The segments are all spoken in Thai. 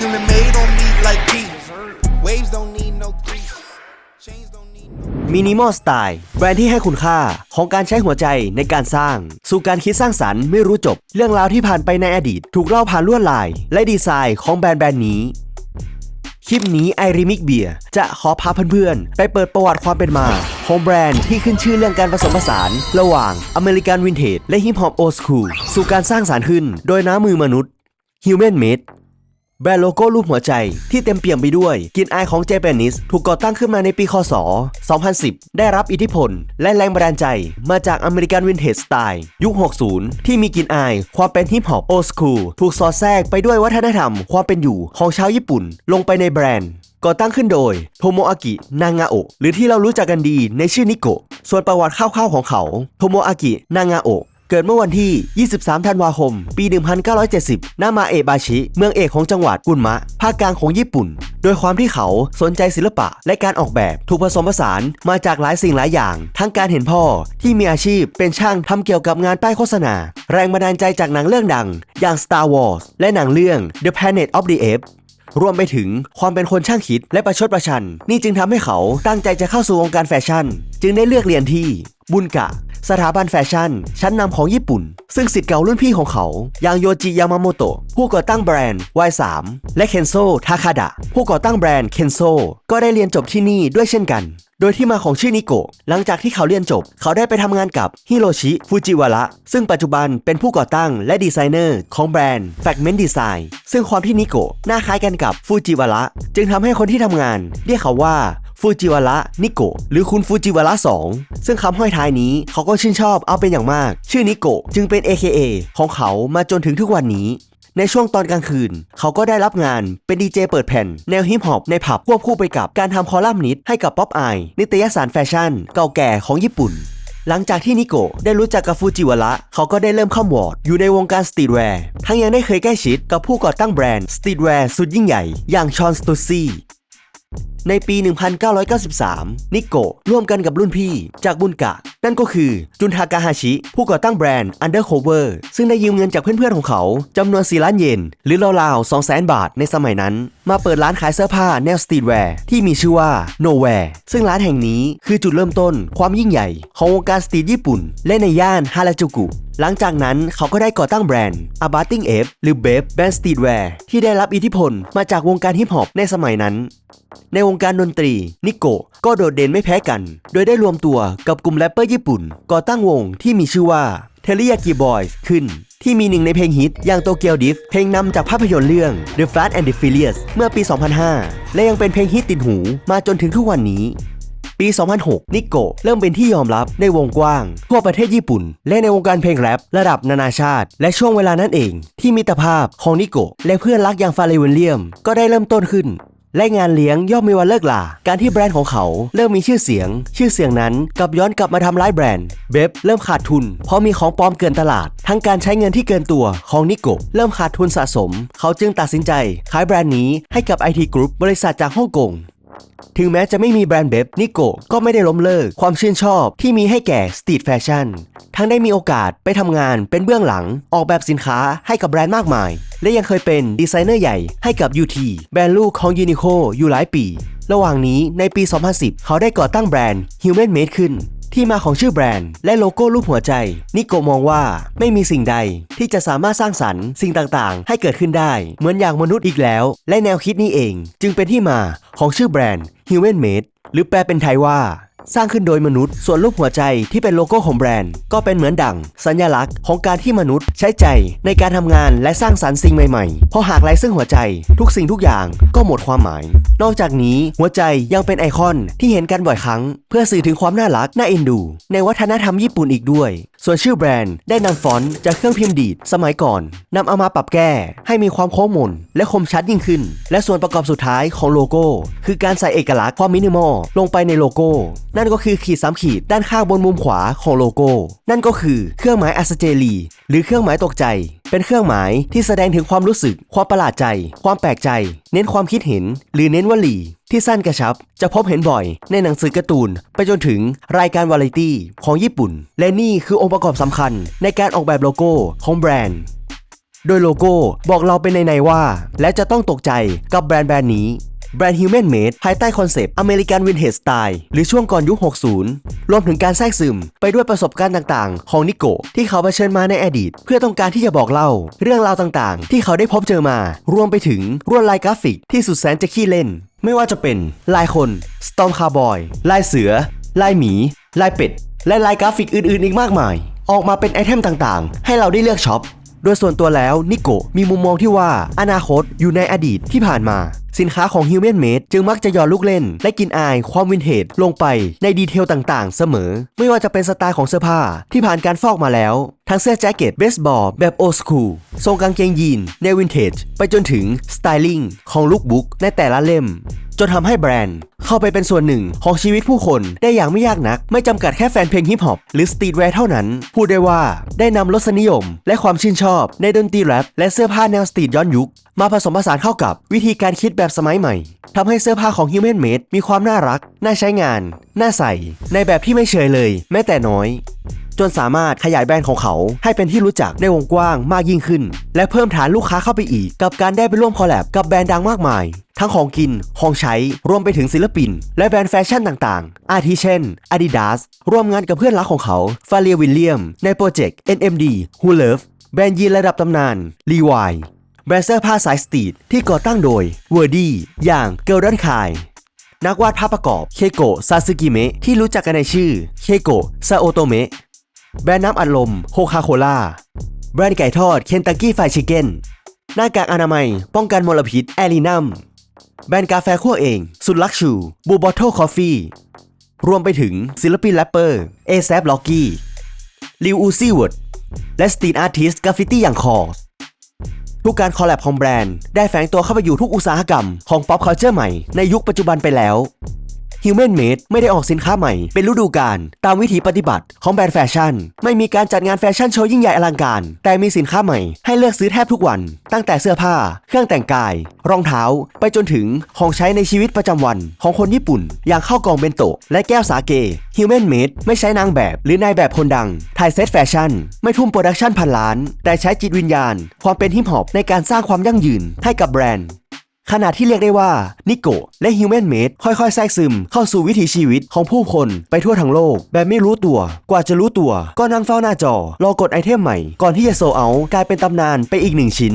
Human made on me like beef. Waves don't need no grease. Chains don't need no. มินิมอลสไตล์แบรนด์ที่ให้คุณค่าของการใช้หัวใจในการสร้าง สู่การคิดสร้างสรรค์ไม่รู้จบ เรื่องราวที่ผ่านไปในอดีต ถูกเล่าผ่านลวดลาย และดีไซน์ของแบรนด์แบรนด์นี้ คลิปนี้ไอริมิกเบียจะขอพาเพื่อนๆ ไปเปิดประวัติความเป็นมาของแบรนด์ที่ขึ้นชื่อเรื่องการผสมผสาน ระหว่างอเมริกันวินเทจและฮิปฮอปโอสคูลสู่การสร้างสารรค์ขึ้น โดยน้ำมือมนุษย์ Human Made แบรนด์โลโก้รูปหัวใจที่เต็มเปี่ยมไปด้วยกลิ่นอายของเจแปนิสถูกก่อตั้งขึ้นมาในปีคศ 2010 ได้รับอิทธิพล และแรงบันดาลใจมาจากอเมริกันวินเทจสไตล์ยุค 60 ที่มีกลิ่นอายความเป็นฮิปฮอปโอสคูลถูกสอดแทรกไปด้วยวัฒนธรรมความเป็นอยู่ของชาวญี่ปุ่น ลงไปในแบรนด์ ก่อตั้งขึ้นโดยโทโมอากินางาโอะหรือที่เรารู้จักกันดีในชื่อนิโกะส่วนประวัติคร่าวๆของเขาโทโมอากินางาโอะ เกิดเมื่อวันที่ 23 ธันวาคม ปี 1970ณมาเอบาชิ เมืองเอกของจังหวัดกุนมะ ภาคกลางของญี่ปุ่น โดยความที่เขาสนใจศิลปะและการออกแบบ ถูกผสมผสานมาจากหลายสิ่งหลายอย่าง ทั้งการเห็นพ่อที่มีอาชีพเป็นช่างทำเกี่ยวกับงานป้ายโฆษณา แรงบันดาลใจจากหนังเรื่องดัง อย่าง Star Wars และหนังเรื่อง The Planet of the Apes รวมไปถึงความเป็นคนช่างคิดและประชดประชัน นี่จึงทำให้เขาตั้งใจจะเข้าสู่วงการแฟชั่น จึงได้เลือกเรียนที่บุนกะ สถาบันแฟชั่น ชั้นนำของญี่ปุ่น ซึ่งสิทธิ์เก่ารุ่นพี่ของเขา อย่างโยจิยามาโมโตะผู้ก่อตั้งแบรนด์ Y3 และเคนโซทาคาดะผู้ก่อตั้งแบรนด์เคนโซก็ได้เรียนจบที่นี่ด้วยเช่นกัน โดยที่มาของชื่อนิโกะหลังจากที่เขาเรียนจบ เขาได้ไปทำงานกับฮิโรชิฟูจิวาระซึ่งปัจจุบันเป็นผู้ก่อตั้งและดีไซเนอร์ของแบรนด์ Fragment Design ซึ่งความที่นิโกะหน้าคล้ายกันกับฟูจิวาระจึงทำให้คนที่ทำงาน เรียกเขาว่า ฟูจิวาระนิโกะหรือคุณฟูจิวาระ2ซึ่งคำห้อยท้ายนี้เขาก็ชื่นชอบเอาเป็นอย่างมาก ชื่อนิโกะจึงเป็น AKA ของเขามาจนถึงทุกวันนี้ ในช่วงตอนกลางคืน เขาก็ได้รับงานเป็นดีเจเปิดแผ่น แนวฮิปฮอปในผับควบคู่ไปกับการทำคอลัมนิสต์ให้กับป๊อปไอนิตยสารแฟชั่น เก่าแก่ของญี่ปุ่นหลังจากที่นิโกะได้รู้จักกับฟูจิวาระเขาก็ได้เริ่มเข้าวอร์ดอยู่ในวงการสตรีทแวร์ ทั้งยังได้เคยใกล้ชิดกับผู้ก่อตั้งแบรนด์สตรีทแวร์สุดยิ่งใหญ่ อย่างชอนสตูซี่ ในปี 1993 นิโกะร่วมกันกับรุ่นพี่จากบุนกะ นั่นก็คือจุนทากาฮาชิ ผู้ก่อตั้งแบรนด์ Undercover ซึ่งได้ยืมเงินจากเพื่อนๆของเขาจำนวน 4 ล้านเยน หรือราวๆ200,000 บาทในสมัยนั้น มาเปิดร้านขายเสื้อผ้าแนวสตรีทแวร์ที่มีชื่อว่า Nowhere ซึ่งร้านแห่งนี้คือจุดเริ่มต้นความยิ่งใหญ่ ของวงการสตรีทญี่ปุ่น และในย่านฮาราจูกุ หลังจากนั้นเขาก็ได้ก่อตั้งแบรนด์ a b a t i n g F หรือ b e b แบรนด์สตรีทแวร์ที่ได้รับอิทธิพลมาจากวงการฮิปฮอปในสมัยนั้น ในวงการดนตรี นิโกะก็โดดเด่นไม่แพ้กัน โดยได้รวมตัวกับกลุ่มแรปเปอร์ญี่ปุ่น ก่อตั้งวงที่มีชื่อว่า t e r i y a k i Boys ขึ้น ที่มีหนึ่งในเพลงฮิตอย่าง Tokyo Drift เพลงนำจากภาพยนตร์เรื่อง The Fast and the Furious เมื่อปี 2005 และยังเป็นเพลงฮิตติดหูมาจนถึงทุกวันนี้ ปี 2006 นิโกะเริ่มเป็นที่ยอมรับในวงกว้าง ทั่วประเทศญี่ปุ่น และในวงการเพลงแรประดับนานาชาติ และช่วงเวลานั้นเอง ที่มิตรภาพของนิโกะและเพื่อนรักอย่างฟาเรวิลเลียม ก็ได้เริ่มต้นขึ้นและงานเลี้ยงย่อมมีวันเลิกลา การที่แบรนด์ของเขาเริ่มมีชื่อเสียง ชื่อเสียงนั้นกลับย้อนกลับมาทำร้ายแบรนด์ เบบเริ่มขาดทุน เพราะมีของปลอมเกินตลาด ทั้งการใช้เงินที่เกินตัวของนิโกเริ่มขาดทุนสะสม เขาจึงตัดสินใจ ขายแบรนด์นี้ให้กับ IT Group บริษัทจากฮ่องกง ถึงแม้จะไม่มีแบรนด์เบบนิโกก็ไม่ได้ล้มเลิกความชื่นชอบที่มีให้แก่สตรีทแฟชั่น ทั้งได้มีโอกาสไปทำงานเป็นเบื้องหลัง ออกแบบสินค้าให้กับแบรนด์มากมาย และยังเคยเป็นดีไซเนอร์ใหญ่ให้กับ UT แบรนด์ลูกของยูนิโคอยู่หลายปี ระหว่างนี้ในปี 2010 เขาได้ก่อตั้งแบรนด์ Human Made ขึ้น ที่มาของชื่อแบรนด์และโลโก้รูปหัวใจ นิโกมองว่าไม่มีสิ่งใดที่จะสามารถสร้างสรรค์สิ่งต่างๆ ให้เกิดขึ้นได้ เหมือนอย่างมนุษย์อีกแล้ว และแนวคิดนี้เอง จึงเป็นที่มาของชื่อแบรนด์ Human Made หรือแปลเป็นไทยว่า สร้างขึ้นโดยมนุษย์ ส่วนรูปหัวใจที่เป็นโลโก้ของแบรนด์ ก็เป็นเหมือนดั่ง สัญลักษณ์ของการที่มนุษย์ใช้ใจในการทำงานและสร้างสรรค์สิ่งใหม่ๆ เพราะหากไร้ซึ่งหัวใจ ทุกสิ่งทุกอย่างก็หมดความหมายนอกจากนี้หัวใจยังเป็นไอคอนที่เห็นกันบ่อยครั้ง เพื่อสื่อถึงความน่ารักน่าเอ็นดู ในวัฒนธรรมญี่ปุ่นอีกด้วย ส่วนชื่อแบรนด์ได้นำฟอนต์จากเครื่องพิมพ์ดีดสมัยก่อนนำเอามาปรับแก้ ให้มีความโค้งมนและคมชัดยิ่งขึ้น และส่วนประกอบสุดท้ายของโลโก้ คือการใส่เอกลักษณ์ความมินิมอลลงไปในโลโก้ นั่นก็คือขีดสามขีดด้านข้างบนมุมขวาของโลโก้ นั่นก็คือเครื่องหมายอัสเจลีหรือเครื่องหมายตกใจ เป็นเครื่องหมายที่แสดงถึงความรู้สึก ความประหลาดใจ ความแปลกใจ เน้นความคิดเห็น หรือเน้นวลีที่สั้นกระชับ จะพบเห็นบ่อย ในหนังสือการ์ตูน ไปจนถึงรายการวาไรตี้ของญี่ปุ่น และนี่คือองค์ประกอบสำคัญ ในการออกแบบโลโก้ของแบรนด์โดยโลโก้บอกเราเป็นในๆว่า และจะต้องตกใจกับแบรนด์แบรนด์นี้ แบรนด์ Human Made ภายใต้คอนเซปต์ American Vintage Style หรือช่วงก่อนยุค 60 รวมถึงการแทรกซึม ไปด้วยประสบการณ์ต่างๆ ของนิโกที่เขาเผชิญมาในอดีต เพื่อต้องการที่จะบอกเล่า เรื่องราวต่างๆ ที่เขาได้พบเจอมา รวมไปถึงรวดลายกราฟิกที่สุดแสนจะขี้เล่น ไม่ว่าจะเป็นลายคน Storm Cowboy ลายเสือ ลายหมี ลายเป็ด และลายกราฟิกอื่นๆ อีกมากมาย ออกมาเป็นไอเทมต่างๆ ให้เราได้เลือกช็อป โดยส่วนตัวแล้วนิโกมีมุมมองที่ว่าอนาคตอยู่ในอดีตที่ผ่านมา สินค้าของ Human Made จึงมักจะหย่อนลูกเล่น และกินอายความวินเทจลงไปในดีเทลต่างๆ เสมอ ไม่ว่าจะเป็นสไตล์ของเสื้อผ้าที่ผ่านการฟอกมาแล้ว ทั้งเสื้อแจ็คเก็ตเบสบอลแบบโอ o คูลทรงกางเกงยีนในวินเทจไปจนถึงสไตลิ่งของลุคบุ๊กในแต่ละเล่ม จนทำให้แบรนด์เข้าไปเป็นส่วนหนึ่งของชีวิตผู้คนได้อย่างไม่ยากนัก ไม่จำกัดแค่แฟนเพลงฮิปฮอปหรือสตรีทแวร์เท่านั้น พูดได้ว่าได้นำรสนิยม และความชื่นชอบในดนตรีแรปและเสื้อผ้าแนวสตรีทย้อนยุค มาผสมผสานเข้ากับวิธีการคิดแบบแบบสมัยใหม่ทำให้เสื้อผ้าของ Human Made มีความน่ารัก น่าใช้งาน น่าใส่ ในแบบที่ไม่เฉยเลย แม้แต่น้อย จนสามารถขยายแบรนด์ของเขา ให้เป็นที่รู้จักในวงกว้างมากยิ่งขึ้น และเพิ่มฐานลูกค้าเข้าไปอีก กับการได้ไปร่วมคอลแลบกับแบรนด์ดังมากมาย ทั้งของกิน ของใช้ รวมไปถึงศิลปิน และแบรนด์แฟชั่นต่างๆ อาทิเช่น Adidas ร่วมงานกับเพื่อนรักของเขาฟาเลียวิลเลียมในโปรเจกต์ NMD Who Love แบรนด์ยีนระดับตำนาน Levi แบรนด์เสื้อผ้าสายสตรีทที่ก่อตั้งโดย w o r d y อย่าง g i r d e n k a i นักวาดภาพประกอบเคโกะซาซึกิเมะที่รู้จักกันในชื่อเคโกะซาโอโตเมะแบรนด์น้ำอัดลมโคคาโคล่าแบรนด์ไก่ทอดเคนตักกี้ไฟชิเก้นหน้ากากอนามัย ป้องกันมลพิษแอลินัมแบรนด์กาแฟคั่วเอง สุดลักชูบูบอทโทคอฟฟี่รวมไปถึงศิลปินแรปเปอร์เอแซฟล็อกกี้ลิวอูซี่วดและสตรีทอาร์ติสต์กราฟฟิตี้อย่างคอส ทุกการคอลแลบของแบรนด์ได้แฝงตัวเข้าไปอยู่ทุกอุตสาหกรรมของ pop culture ใหม่ในยุคปัจจุบันไปแล้ว Human Made ไม่ได้ออกสินค้าใหม่ เป็นฤดูกาลตามวิธีปฏิบัติของแบรนด์แฟชั่น ไม่มีการจัดงานแฟชั่นโชว์ยิ่งใหญ่อลังการ แต่มีสินค้าใหม่ให้เลือกซื้อแทบทุกวัน ตั้งแต่เสื้อผ้า เครื่องแต่งกาย รองเท้า ไปจนถึงของใช้ในชีวิตประจำวันของคนญี่ปุ่น อย่างข้าวกล่องเบนโตะและแก้วสาเก Human Made ไม่ใช้นางแบบหรือนายแบบคนดังถ่ายเซตแฟชั่น ไม่ทุ่มโปรดักชั่นพันล้าน แต่ใช้จิตวิญญาณ ความเป็นฮิปฮอปในการสร้างความยั่งยืนให้กับแบรนด์ ขณะที่เรียกได้ว่า นิโกและฮิวแมนเมดค่อยๆ แทรกซึม เข้าสู่วิถีชีวิตของผู้คนไปทั่วทั้งโลก แบบไม่รู้ตัว กว่าจะรู้ตัว ก็นั่งเฝ้าหน้าจอ รอกดไอเทมใหม่ ก่อนที่จะโซเอา กลายเป็นตำนานไปอีกหนึ่งชิ้น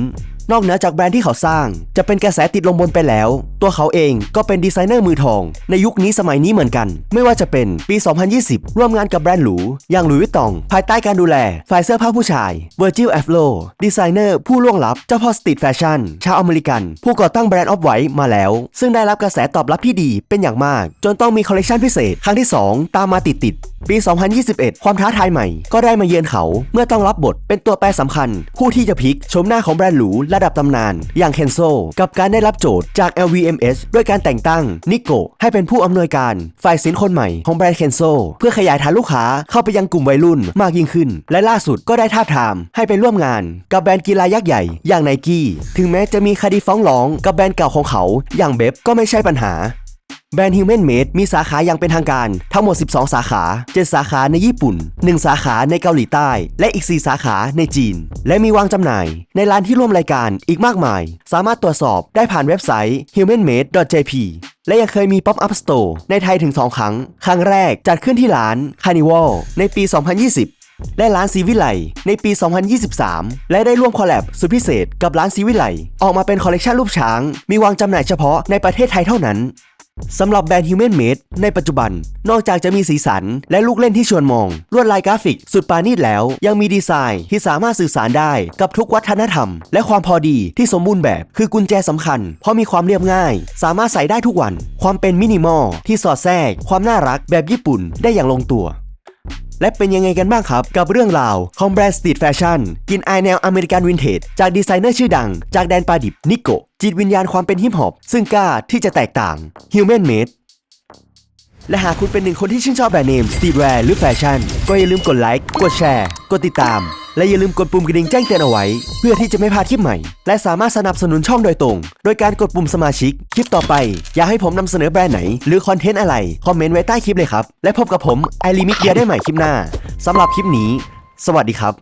นอกเหนือจากแบรนด์ที่เขาสร้าง จะเป็นกระแสติดลมบนไปแล้ว ตัวเขาเองก็เป็นดีไซเนอร์มือทอง ในยุคนี้สมัยนี้เหมือนกัน ไม่ว่าจะเป็นปี 2020 ร่วมงานกับแบรนด์หรู อย่างหลุยส์วิตตอง ภายใต้การดูแลฝ่ายเสื้อผ้าผู้ชาย Virgil Abloh ดีไซเนอร์ผู้ล่วงลับเจ้าพ่อสตรีทแฟชั่นชาวอเมริกัน ผู้ก่อตั้งแบรนด์ออฟไวท์มาแล้ว ซึ่งได้รับกระแสตอบรับที่ดีเป็นอย่างมาก จนต้องมีคอลเลกชันพิเศษครั้งที่ 2 ตามมาติดๆปี 2021 ความท้าทายใหม่ก็ได้มาเยือนเขา เมื่อต้องรับบทเป็นตัวแปรสำคัญ ผู้ที่จะพลิกชมหน้าของแบรนด์หรูระดับตำนาน อย่างเคนโซกับการได้รับโจทย์จาก LVMH ด้วยการแต่งตั้งนิโกให้เป็นผู้อำนวยการฝ่ายสินคนใหม่ของแบรนด์เคนโซเพื่อขยายฐานลูกค้าเข้าไปยังกลุ่มวัยรุ่นมากยิ่งขึ้น และล่าสุดก็ได้ท้าทามให้ไปร่วมงาน กับแบรนด์กีฬายักษ์ใหญ่อย่างไนกี้ถึงแม้จะมีคดีฟ้องร้องกับแบรนด์เก่าของเขา อย่างเบฟก็ไม่ใช่ปัญหา แบรนด์ Human Made มีสาขาอย่างเป็นทางการ ทั้งหมด 12 สาขา 7 สาขาในญี่ปุ่น 1 สาขาในเกาหลีใต้ และอีก 4 สาขาในจีน และมีวางจำหน่าย ในร้านที่ร่วมรายการอีกมากมาย สามารถตรวจสอบได้ผ่านเว็บไซต์ humanmade.jp และยังเคยมี Pop-up Store ในไทยถึง 2 ครั้ง ครั้งแรกจัดขึ้นที่ร้าน Carnival ในปี 2020และร้านซีวิไลในปี 2023 และได้ร่วมคอลแลบสุดพิเศษกับร้านซีวิไลออกมาเป็นคอลเลกชันรูปช้าง มีวางจำหน่ายเฉพาะในประเทศไทยเท่านั้น สำหรับแบรนด์ Human Made ในปัจจุบัน นอกจากจะมีสีสัน และลูกเล่นที่ชวนมอง ลวดลายกราฟิก สุดปานีตแล้ว ยังมีดีไซน์ที่สามารถสื่อสารได้กับทุกวัฒนธรรม และความพอดีที่สมบูรณ์แบบ คือกุญแจสำคัญ เพราะมีความเรียบง่าย สามารถใส่ได้ทุกวัน ความเป็นมินิมอลที่สอดแทรก ความน่ารักแบบญี่ปุ่นได้อย่างลงตัว และเป็นยังไงกันบ้างครับ กับเรื่องราวของแบรนด์สตรีทแฟชั่นกินอายแนวอเมริกันวินเทจจากดีไซเนอร์ชื่อดัง จากแดนปาดิบนิโกจิตวิญญาณความเป็นฮิปฮอปซึ่งกล้าที่จะแตกต่าง Human Made และหากคุณเป็นหนึ่งคนที่ชื่นชอบแบรนด์เนมสตรีทแวร์หรือแฟชั่น ก็อย่าลืมกดไลค์กดแชร์ กดติดตาม และอย่าลืมกดปุ่มกระดิ่งแจ้งเตือนเอาไว้ เพื่อที่จะไม่พลาดคลิปใหม่ และสามารถสนับสนุนช่องโดยตรง โดยการกดปุ่มสมาชิก คลิปต่อไป อยากให้ผมนำเสนอแบรนด์ไหน หรือคอนเทนต์อะไร คอมเมนต์ไว้ใต้คลิปเลยครับ และพบกับผมไอริมิกเดียได้ใหม่คลิปหน้าสำหรับคลิปนี้ สวัสดีครับ